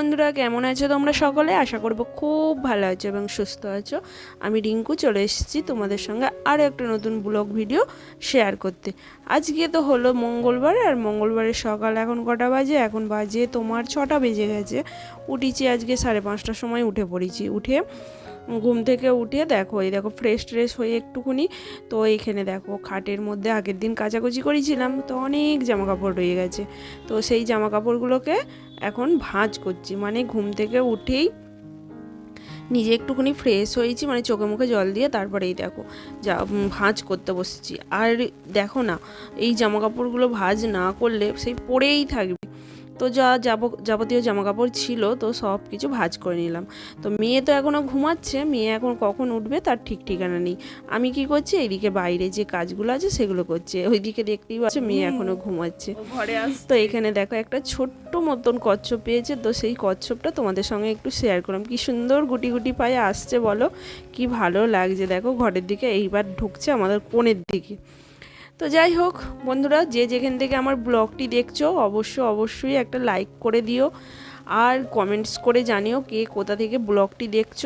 বন্ধুরা, কেমন আছো তোমরা সকলে? আশা করব খুব ভালো আছো এবং সুস্থ আছো। আমি রিঙ্কু, চলে এসেছি তোমাদের সঙ্গে আরও একটা নতুন ব্লগ ভিডিও শেয়ার করতে। আজকে তো হলো মঙ্গলবার আর মঙ্গলবারের সকাল এখন কটা বাজে? এখন বাজে তোমার ছটা বেজে গেছে। উঠেছি আজকে সাড়ে পাঁচটার সময় উঠে পড়েছি। উঠে ঘুম থেকে উঠে দেখো, এই দেখো ফ্রেশ ট্রেশ হয়ে একটুকুনি তো এইখানে দেখো খাটের মধ্যে আগের দিন কাচাকুচি করেছিলাম, তো অনেক জামা কাপড় রয়ে গেছে। তো সেই জামা কাপড়গুলোকে এখন ভাঁজ করছি। মানে ঘুম থেকে উঠেই নিজে একটুখানি ফ্রেশ হয়েছি মানে চোখে মুখে জল দিয়ে তারপরেই দেখো, যা ভাঁজ করতে বসেছি। আর দেখো না, এই জামা কাপড়গুলো ভাঁজ না করলে সেই পরেই থাকবে। তো যা যাব যাবতীয় জামা কাপড় ছিল তো সব কিছু ভাঁজ করে নিলাম। তো মেয়ে তো এখনও ঘুমাচ্ছে মেয়ে এখন কখন উঠবে তার ঠিক ঠিকানা নেই। আমি কি করছি এইদিকে বাইরে যে কাজগুলো আছে সেগুলো করছে ওইদিকে দেখতেই পাচ্ছে মেয়ে এখনও ঘুমাচ্ছে। ঘরে আস তো এখানে দেখো একটা ছোট্ট মতন কচ্ছপ পেয়েছে তো সেই কচ্ছপটা তোমাদের সঙ্গে একটু শেয়ার করলাম। কি সুন্দর গুটি গুটি পায়ে আসছে বলো কি ভালো লাগছে। দেখো ঘরের দিকে এইবার ঢুকছে আমাদের কোণের দিকে। তো যাই হোক, বন্ধুরা, যে যেখান থেকে আমার ব্লগটি দেখছ অবশ্য অবশ্যই একটা লাইক করে দিও আর কমেন্টস করে জানিও কে কোথা থেকে ব্লগটি দেখছ।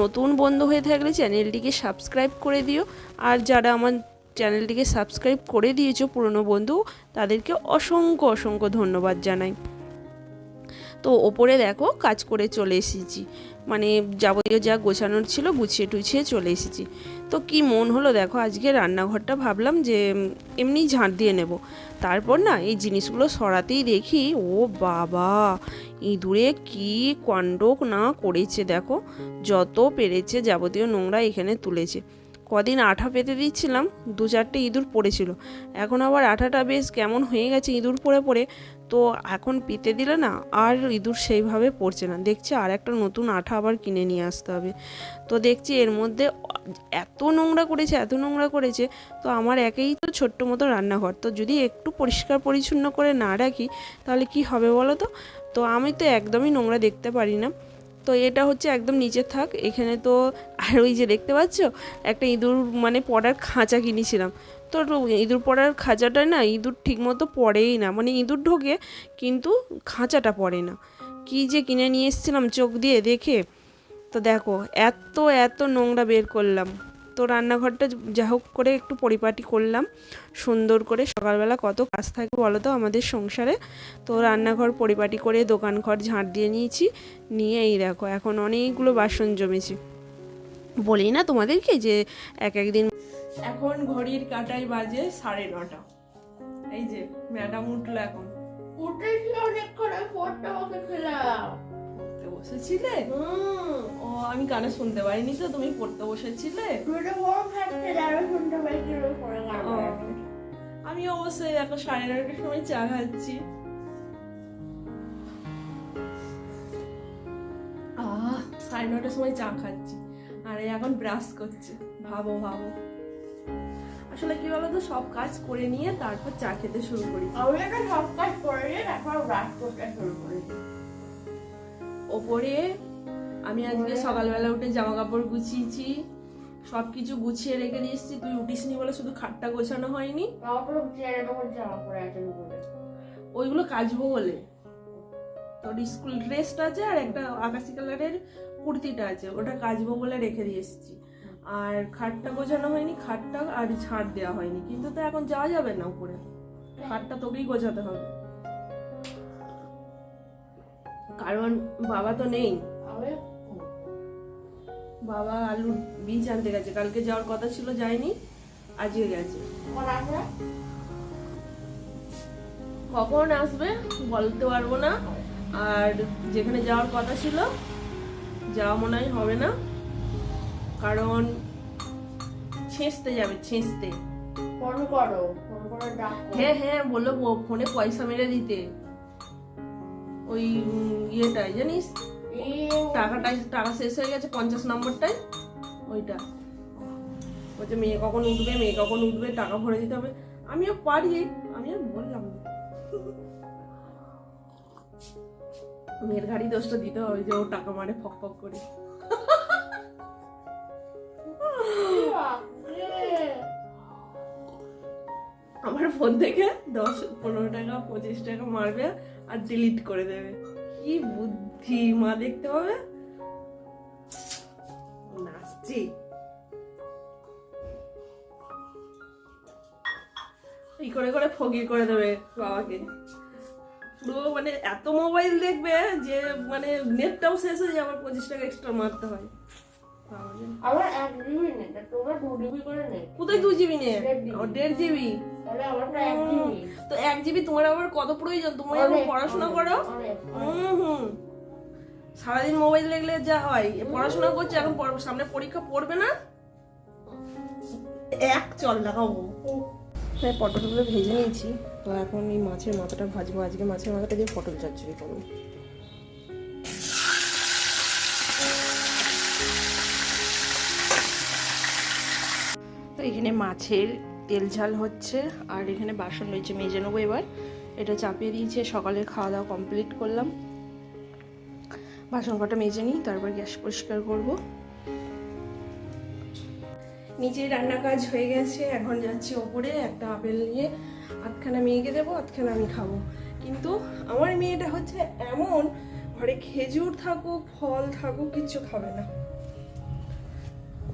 নতুন বন্ধু হয়ে থাকলে চ্যানেলটিকে সাবস্ক্রাইব করে দিও আর যারা আমার চ্যানেলটিকে সাবস্ক্রাইব করে দিয়েছ পুরনো বন্ধু, তাদেরকে অসংখ্য অসংখ্য ধন্যবাদ জানাই। তো ওপরে দেখো কাজ করে চলে এসেছি। মানে যাবতীয় যা গোছানোর ছিল গুছিয়ে টুছিয়ে চলে এসেছি। তো কি মন হলো দেখো আজকে রান্নাঘরটা ভাবলাম যে এমনি ঝাঁট দিয়ে নেব। তারপর না এই জিনিসগুলো সরাতেই দেখি, ও বাবা, ইঁদুরে কি কাণ্ড না করেছে দেখো, যত পেরেছে যাবতীয় নোংরা এখানে তুলেছে। কদিন আঠা পেতে দিচ্ছিলাম, দু চারটে ইঁদুর পড়েছিল। এখন আবার আঠাটা বেশ কেমন হয়ে গেছে ইঁদুর পড়ে পড়ে। তো এখন পেতে দিলে না আর ইঁদুর সেইভাবে পড়ছে না। দেখছি আর একটা নতুন আঠা আবার কিনে নিয়ে আসতে হবে। তো দেখছি এর মধ্যে এত নোংরা করেছে, এত নোংরা করেছে, তো আমার একেই তো ছোট্ট মতো রান্নাঘর। তো যদি একটু পরিষ্কার পরিচ্ছন্ন করে না রাখি, তাহলে কি হবে বলো তো? তো আমি তো একদমই নোংরা দেখতে পারি না। তো এটা হচ্ছে একদম নিচে থাক। এখানে তো আর ওই যে দেখতে পাচ্ছ? একটা ইঁদুর মানে পড়ার খাঁচা কিনেছিলাম। তো ইঁদুর পড়ার খাঁচাটা না ইঁদুর ঠিকমতো পড়েই না। মানে ইঁদুর ঢোকে কিন্তু খাঁচাটা পড়ে না। কি যে কিনে নিয়ে এসেছিলাম চোখ দিয়ে দেখে। তো দেখো, এত এত নোংরা বের করলাম। তো রান্নাঘরটা যা হোক করে একটু পরিপাটি করলাম সুন্দর করে সকালবেলা কত কাজ থাকে বলো তো আমাদের সংসারে। তো রান্নাঘর পরিপাটি করে দোকান ঘর ঝাঁট দিয়ে নিয়েছি নিয়ে এই দেখো এখন অনেকগুলো বাসন জমেছে। বলি না তোমাদেরকে যে এক একদিন এখন ঘড়ির কাটাই বাজে সাড়ে নটা। এই যে ম্যাডাম উঠল এখন। উঠেছি অনেক করে ফোনটা ওকে খেলাম বসেছিলে? ও আমি কানে শুনতে পারিনি তো তুমি পড়তে বসেছিলে। আমি অবশ্যই দেখো সাড়ে নটার সময় চা খাচ্ছি। আহ সাড়ে নটার সময় চা খাচ্ছি। আর এই এখন ব্রাশ করছে। ভাবো ভাবো। আসলে কি বলতো সব কাজ করে নিয়ে তারপর চা খেতে শুরু করি আমি একটা সব কাজ করে নিয়ে তারপর ব্রাশ করতে শুরু করেছি। ওপরে আমি আজকে সকালবেলা উঠে জামা কাপড় গুছিয়েছি সব কিছু গুছিয়ে রেখে দিয়েছি তুই উঠিসনি বলে শুধু খাটটা গোছানো হয়নি। ওইগুলো কাচবো বলে। তোর স্কুল ড্রেসটা আছে আর একটা আকাশি কালারের কুর্তিটা আছে ওটা কাচবো বলে রেখে দিয়ে এসেছি। আর খাটটা গোছানো হয়নি খাটটা আর ছাড় দেওয়া হয়নি। কিন্তু তো এখন যাওয়া যাবে না উপরে। খাটটা তোকেই গোছাতে হবে। কারণ বাবা তো নেই। বাবা আলুর বীজ আনতে গেছে। কালকে যাওয়ার কথা ছিল যায়নি আজকে গেছে। কখন আসবে? বলতে পারব না। আর যেখানে যাওয়ার কথা ছিল যাওয়া মনে হয় হবে না। কারণ ছেঁচতে যাবে ছেঁচতে। ফোন করো ফোন করে ডাকো। হ্যাঁ হ্যাঁ বলল ফোনে পয়সা মেরে দিতে। ওই ইয়েটাই জানিস? টাকাটাই টাকা শেষ হয়ে গেছে পঞ্চাশ নম্বরটাই ওইটা। বলছে মেয়ে কখন উঠবে? মেয়ে কখন উঠবে? টাকা ভরে দিতে হবে। আমিও পারি আমি আর বললাম মেয়ের গাড়ি দোষটা দিতে হবে যে ও টাকা মারে ফক ফক করে। আমার ফোন থেকে দশ পনেরো টাকা পঁচিশ টাকা মারবে। আর ডিলিট করে দেবে। কি বুদ্ধি, মা, দেখতে পাবে? নাচছি এই করে করে ফকির করে দেবে বাবাকে। পুরো মানে এত মোবাইল দেখবে যে মানে নেটটাও শেষ হয়ে আবার পঁচিশ টাকা এক্সট্রা মারতে হয়। আমার এক জিবি নেট তোমার দু জিবি করে নেট কোথায় দু জিবি নেই দেড় জিবি। তাহলে আমারটা এক জিবি। তো এক জিবি তোমার আবার কত প্রয়োজন? তুমি এখন পড়াশোনা করো? হুম হুম। সারাদিন মোবাইল দেখলে যা হয় পড়াশোনা করছে এখন সামনে পরীক্ষা পড়বে না? এক চল দেখাবো তাই পটলগুলো ভেজে নিয়েছি। তো এখন এই মাছের মাথাটা ভাজবো। আজকে মাছের মাথাটা দিয়ে পটল চচ্চড়ি করব। তো এখানে মাছের তেল ঝাল হচ্ছে, আর এখানে বাসন রয়েছে মেজে নেব এবার। এটা চাপিয়ে দিয়েছে সকালে খাওয়া দাওয়া কমপ্লিট করলাম। বাসন কটা মেজে নিই, তারপর গ্যাস পরিষ্কার করব। নিচে রান্না কাজ হয়ে গেছে, এখন যাচ্ছি ওপরে একটা আপেল নিয়ে আধখানা মেয়েকে দেবো, আধখানা আমি খাব। কিন্তু আমার মেয়েটা হচ্ছে এমন, ঘরে খেজুর থাকুক, ফল থাকুক, কিচ্ছু খাবে না।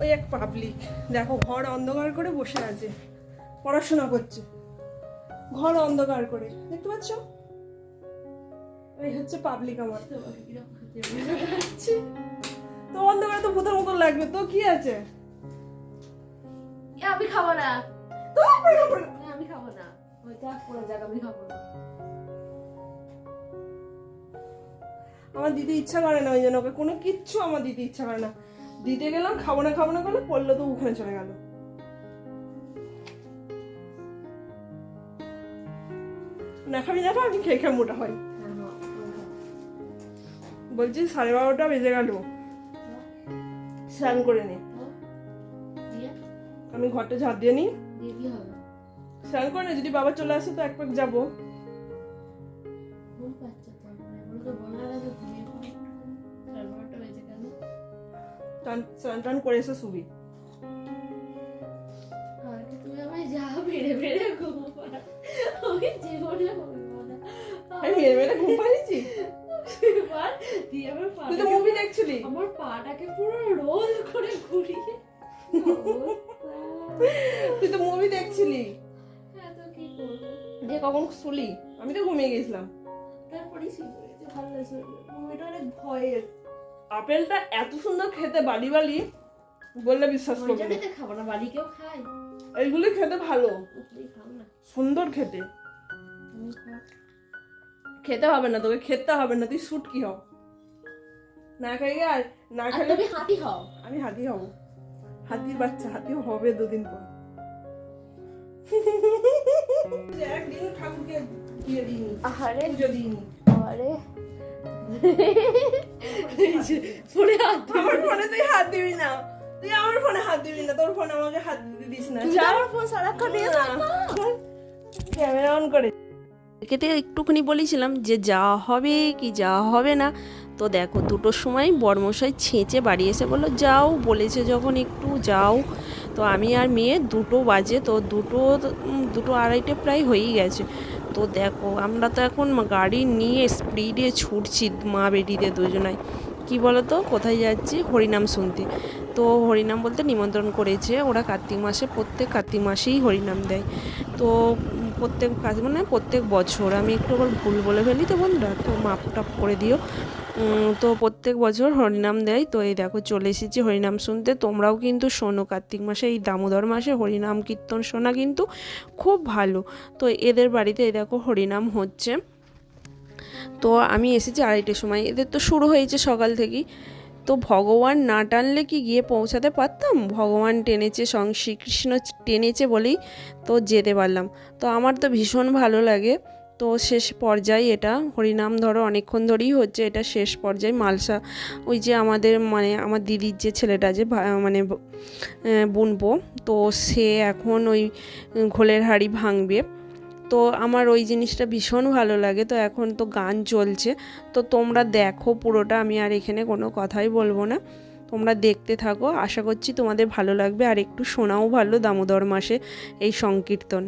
ওই এক পাবলিক দেখো ঘর অন্ধকার করে বসে আছে। পড়াশোনা করছে। ঘর অন্ধকার করে। দেখতে পাচ্ছ? এই হচ্ছে পাবলিক আমার। তো অন্ধকারে তো ভূতের মতন লাগবে। তো কি আছে? আমি খাব না। তো পড়ে পড়ে- এ, আমি খাব না। ওই পড়ে যাক আমি খাব না। আমার দিতে ইচ্ছা করে না ওই জন্য ওকে। কোনো কিচ্ছু আমার দিতে ইচ্ছা করে না। দিতে গেলাম খাব না খাব না করলে পড়ল তো ওখানে চলে গেল। না খাবি না আমি খেয়ে খেয়ে মোটা হয়। বলছি সাড়ে বারোটা বেজে গেল। স্নান করে নে। আমি ঘরটা ঝাড় দিয়ে হবে? স্নান করে নে যদি বাবা চলে আসে তো এক পাক যাব। স্নান টান করে এসে শুবি আর আমায় যা বেড়ে বেড়ে ঘুম আমি জীবনে আমি মেরে মেরে ঘুম পাড়িয়েছি? এবার দিয়ে আমার তুই তো পাটাকে- মুভি দেখছিলি? আমার পাটাকে পুরো রোল করে ঘুরিয়ে। তুই তো মুভি দেখছিলি। হ্যাঁ, তো কি করব? যে কখন শুলি? আমি তো ঘুমিয়ে গেছিলাম। তারপরেই শুয়ে ভালো লাগছে। মুভিটা অনেক ভয়ের। আপেলটা এত সুন্দর খেতে বালি বালি বললে বিশ্বাস করবে খাব না, বাড়ি কেউ খায়। এইগুলি খেতে ভালো। তুই খাও না। সুন্দর খেতে। খেতে হবে না তোকে খেতে হবে না তুই শুট কি হও না খাই আর না খেলে তুমি হাতি হও। আমি হাতি হব। হাতির বাচ্চা হাতি হবে দুদিন পর। একদিন ঠাকুরকে দিয়ে আহারে, পুজো দিইনি। আহারে। ফোনে হাত। আমার ফোনে তুই হাত দিবি না। তুই আমার ফোনে হাত দিবি না তোর ফোনে আমাকে হাত দিতে দিস না। আমার ফোন সারাক্ষণ নিয়ে। ক্যামেরা অন করে। কেটে একটুখানি বলেছিলাম যে যাওয়া হবে কি যাওয়া হবে না। তো দেখো দুটোর সময় বর্মশাই ছেঁচে বাড়ি এসে বলল যাও বলেছে যখন একটু যাও। তো আমি আর মেয়ে দুটো বাজে তো দুটো দুটো আড়াইটে প্রায় হয়েই গেছে। তো দেখো, আমরা তো এখন গাড়ি নিয়ে স্পিডে ছুটছি মা বেটিতে দুজনায় কি বলো তো কোথায় যাচ্ছি? হরিনাম শুনতে। তো হরিনাম বলতে নিমন্ত্রণ করেছে ওরা কার্তিক মাসে, প্রত্যেক কার্তিক মাসেই হরিনাম দেয়। তো প্রত্যেক কাজ মানে প্রত্যেক বছর, আমি একটু আবার ভুল বলে ফেলি তো বন্ধুরা? তো মাপ টাপ করে দিও। তো প্রত্যেক বছর হরিনাম দেয়। তো এই দেখো চলে এসেছি হরিনাম শুনতে। তোমরাও কিন্তু শোনো, কার্তিক মাসে, এই দামোদর মাসে হরিনাম কীর্তন শোনা কিন্তু খুব ভালো। তো এদের বাড়িতে এই দেখো হরিনাম হচ্ছে। তো আমি এসেছি আড়াইটের সময়। এদের তো শুরু হয়েছে সকাল থেকেই। তো ভগবান না টানলে কি গিয়ে পৌঁছাতে পারতাম? ভগবান টেনেছে, সং শ্রীকৃষ্ণ টেনেছে বলেই তো যেতে পারলাম। তো আমার তো ভীষণ ভালো লাগে। তো শেষ পর্যায়ে এটা, হরিনাম ধরো অনেকক্ষণ ধরেই হচ্ছে এটা শেষ পর্যায়ে মালসা, ওই যে আমাদের মানে আমার দিদির যে ছেলেটা যে মানে বুনবো, তো সে এখন ওই ঘোলের হাড়ি ভাঙবে। তো আমার ওই জিনিসটা ভীষণ ভালো লাগে, তো এখন তো গান চলছে, তো তোমরা দেখো পুরোটা, আমি আর এখানে কোনো কথাই বলব না। তোমরা দেখতে থাকো, আশা করছি তোমাদের ভালো লাগবে, আর একটু শোনাও ভালো দামোদর মাসে এই সংকীর্তন।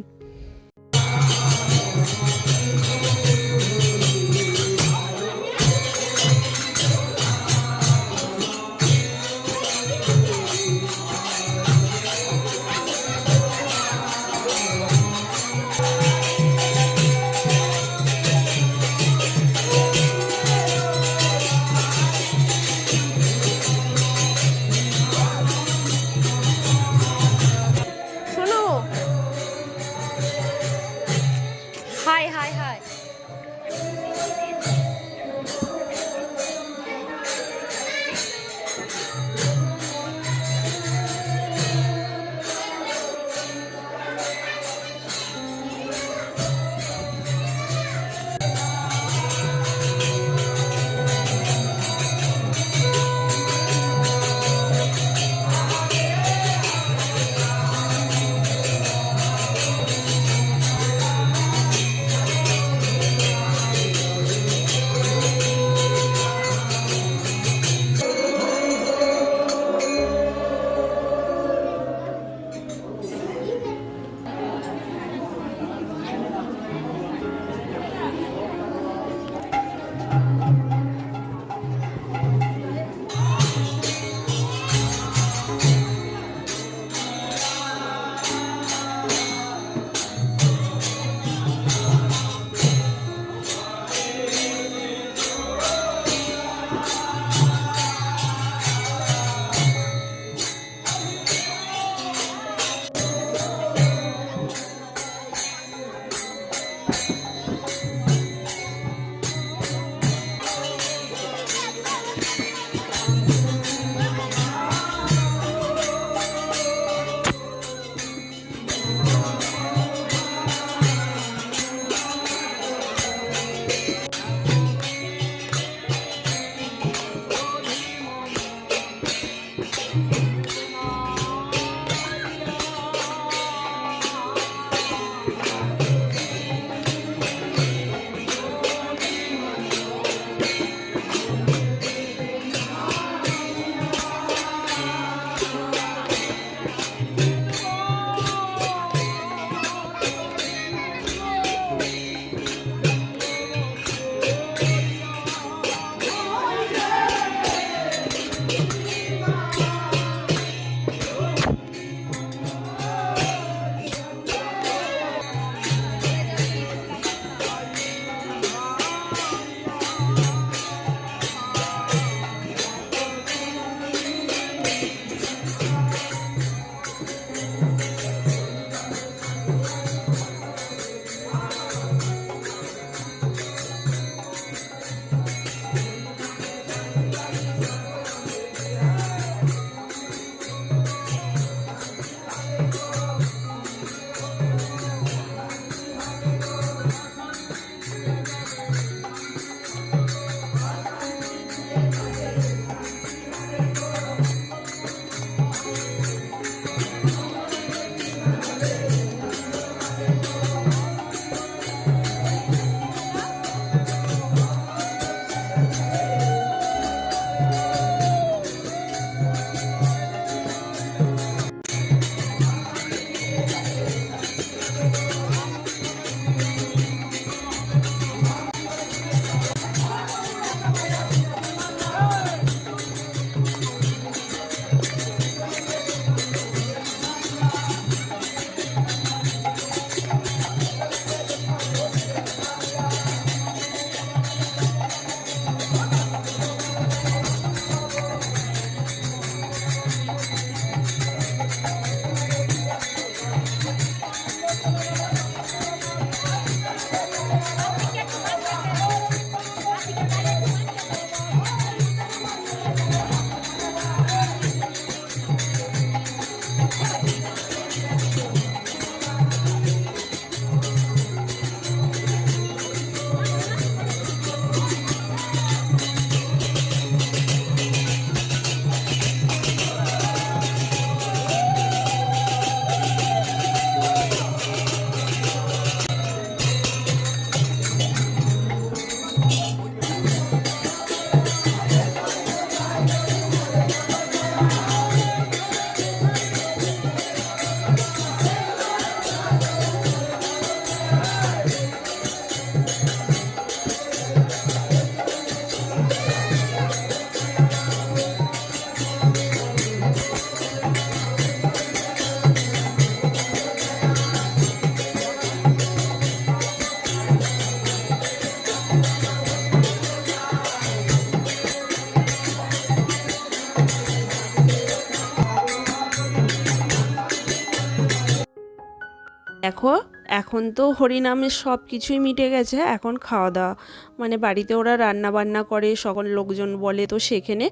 দেখো, এখন তো হরিনামের সব কিছুই মিটে গেছে, এখন খাওয়া দাওয়া। মানে বাড়িতে ওরা রান্না বান্না করে, সকল লোকজন বলে তো সেখানে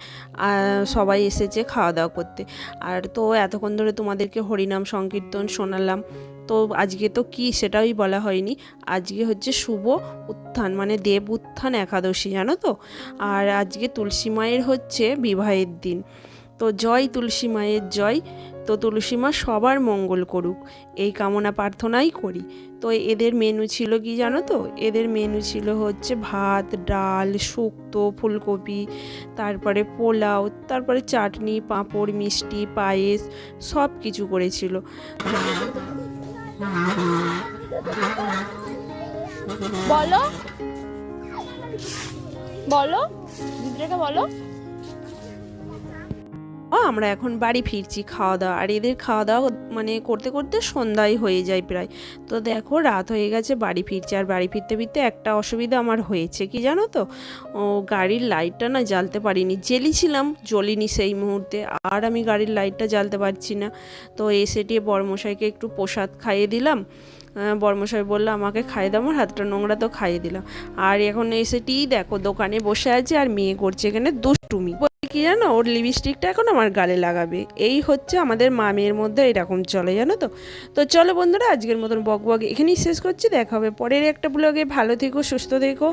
সবাই এসেছে খাওয়া দাওয়া করতে। আর তো এতক্ষণ ধরে তোমাদেরকে হরিনাম সংকীর্তন শোনালাম। তো আজকে তো কি সেটাই বলা হয়নি। আজকে হচ্ছে শুভ উত্থান মানে দেব উত্থান একাদশী, জানো তো? আর আজকে তুলসী মায়ের হচ্ছে বিবাহের দিন। তো জয় তুলসী মায়ের জয়। তো তুলসী মা সবার মঙ্গল করুক। এই কামনা প্রার্থনাই করি। তো এদের মেনু ছিল কি জানো তো? এদের মেনু ছিল হচ্ছে ভাত, ডাল, শুক্তো, ফুলকপি, তারপরে পোলাও, তারপরে চাটনি, পাঁপড়, মিষ্টি, পায়েস, সব কিছু করেছিল। বলো। বলো। বলো। আমরা এখন বাড়ি ফিরছি খাওয়া দাওয়া। আর এদের খাওয়া দাওয়া মানে করতে করতে সন্ধ্যায় হয়ে যায় প্রায়। তো দেখো রাত হয়ে গেছে, বাড়ি ফিরছে। আর বাড়ি ফিরতে ফিরতে একটা অসুবিধা আমার হয়েছে। কি জানো তো? ও, গাড়ির লাইটটা না জ্বালতে পারিনি। জ্বেলেছিলাম জ্বলিনি সেই মুহূর্তে। আর আমি গাড়ির লাইটটা জ্বালতে পারছি না। তো এসে টিয়ে বড়মশাইকে একটু প্রসাদ খাইয়ে দিলাম। আহ, বড়মশাই বলল আমাকে খাইয়ে দাও আমার হাতটা নোংরা তো খাইয়ে দিলাম। আর এখন এসেটি দেখো দোকানে বসে আছে আর মেয়ে করছে এখানে দুষ্টুমি। কি জানো ওর লিপস্টিকটা এখন আমার গালে লাগাবে। এই হচ্ছে আমাদের মা মেয়ের মধ্যে এরকম চলে জানো তো? তো চলো বন্ধুরা আজকের মতন বক বক এখানেই শেষ করছি। দেখা হবে পরের একটা ব্লগে ভালো থেকো সুস্থ থেকো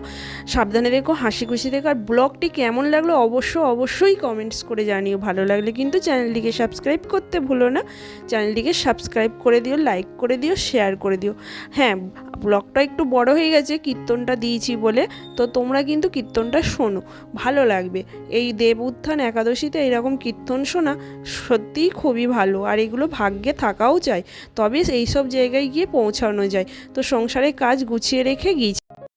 সাবধানে দেখো হাসি খুশি দেখো আর ব্লগটি কেমন লাগল অবশ্য অবশ্যই কমেন্টস করে জানিও। ভালো লাগলে কিন্তু চ্যানেলটিকে সাবস্ক্রাইব করতে ভুলো না। চ্যানেলটিকে সাবস্ক্রাইব করে দিও লাইক করে দিও শেয়ার করে দিও। হ্যাঁ ব্লগটা একটু বড় হয়ে গেছে, কীর্তনটা দিয়েছি বলে। তো তোমরা কিন্তু কীর্তনটা শোনো, ভালো লাগবে। এই দেব উত্থান একাদশীতে এরকম কীর্তন শোনা সত্যিই খুবই ভালো, আর এগুলো ভাগ্যে থাকাও চাই তবে এই সব জায়গায় গিয়ে পৌঁছানো যায়। তো সংসারে কাজ গুছিয়ে রেখে গিয়েছি।